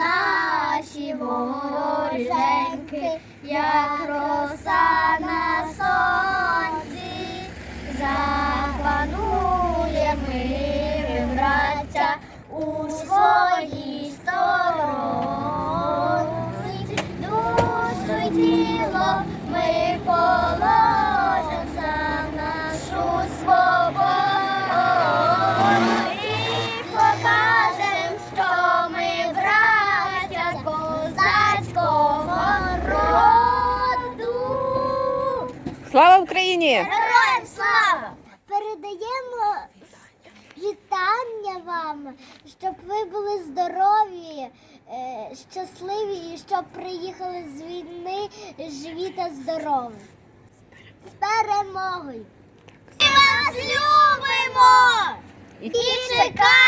наші вороженьки, як роса на сонці, запанує ми, браття, у своїй сторонці, душу й тіло ми положим Слава Україні! Героям слава! Передаємо вітання вам, щоб ви були здорові, е, щасливі і щоб приїхали з війни живі та здорові. З перемогою! Ми вас любимо! І чекаємо!